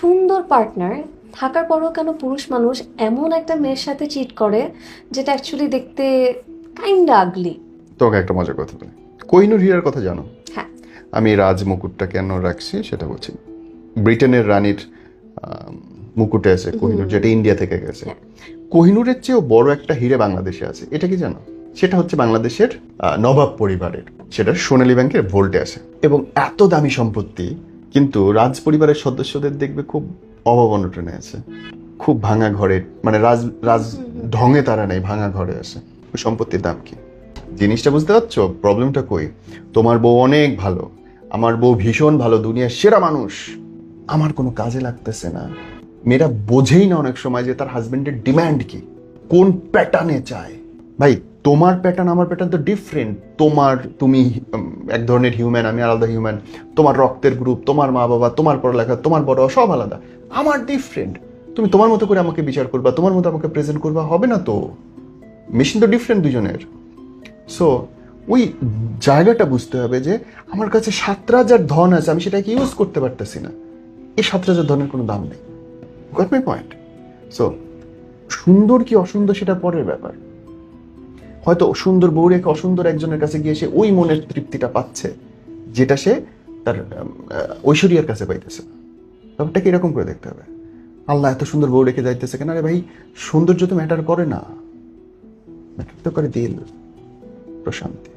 সুন্দর পার্টনার থাকার পরও কেন পুরুষ মানুষ এমন একটা মেয়ের সাথে চিট করে যেটা অ্যাকচুয়ালি দেখতে কাইন্ড আগলি তোকে একটা মজার কথা বলি। কোহিনুর হীরার কথা জানো? হ্যাঁ। আমি রাজ মুকুটটা কেন রাখছি সেটা বলছি। ব্রিটেনের রানীর মুকুটে আছে কোহিনুর যেটা ইন্ডিয়া থেকে গেছে। হ্যাঁ। কোহিনুরের চেয়েও বড় একটা হিরে বাংলাদেশে আছে। এটা কি জানো? সেটা হচ্ছে বাংলাদেশের নবাব পরিবারের। সেটা সোনালী ব্যাংকের ভোল্টে আছে। এবং এত দামি সম্পত্তি কিন্তু রাজ পরিবারের সদস্যদের দেখবে খুব অভাব অনটনে আছে। খুব ভাঙা ঘরে মানে রাজ রাজ ঢঙে তারা নেই ভাঙা ঘরে আছে। ওই সম্পত্তির দাম কি? জিনিসটা বুঝতে পারছ? প্রবলেমটা কই? তোমার বউ অনেক ভালো। আমার বউ ভীষণ ভালো দুনিয়ার সেরা মানুষ। আমার কোনো কাজে লাগতেছে না। মেয়েরা বোঝেই না অনেক সময় যে তার হাজবেন্ডের ডিমান্ড কি? কোন প্যাটার্নে চায়? ভাই তোমার প্যাটার্ন আমার প্যাটার্ন তো ডিফারেন্ট তোমার, তুমি এক ধরনের হিউম্যান আমি আলাদা হিউম্যান তোমার রক্তের গ্রুপ তোমার মা বাবা তোমার পড়ালেখা, তোমার বড় সব আলাদা। আমার ডিফারেন্ট তুমি তোমার মতো করে আমাকে বিচার করবা, তোমার মতো আমাকে প্রেজেন্ট করবা, হবে না তো? মেশিন তো ডিফারেন্ট দুজনের। সো ওই জায়গাটা বুঝতে হবে যে, আমার কাছে সাত রাজার ধন আছে, আমি সেটাকে ইউজ করতে পারতেছি না। এই সাত রাজার ধনের কোনো দাম নেই। গট মাই পয়েন্ট সো সুন্দর কি অসুন্দর সেটা পরের ব্যাপার। হয়তো সুন্দর বউ রেখে অসুন্দর একজনের কাছে গিয়ে সে ওই মনের তৃপ্তিটা পাচ্ছে, যেটা সে তার ঐশ্বরিয়ার কাছে পাইতেছে। ব্যাপারটাকে এরকম করে দেখতে হবে? আল্লাহ এত সুন্দর বউ রেখে যাইতেছে কেন? আরে ভাই, সৌন্দর্য তো ম্যাটার করে না। ম্যাটার তো করে দিল। প্রশান্তি।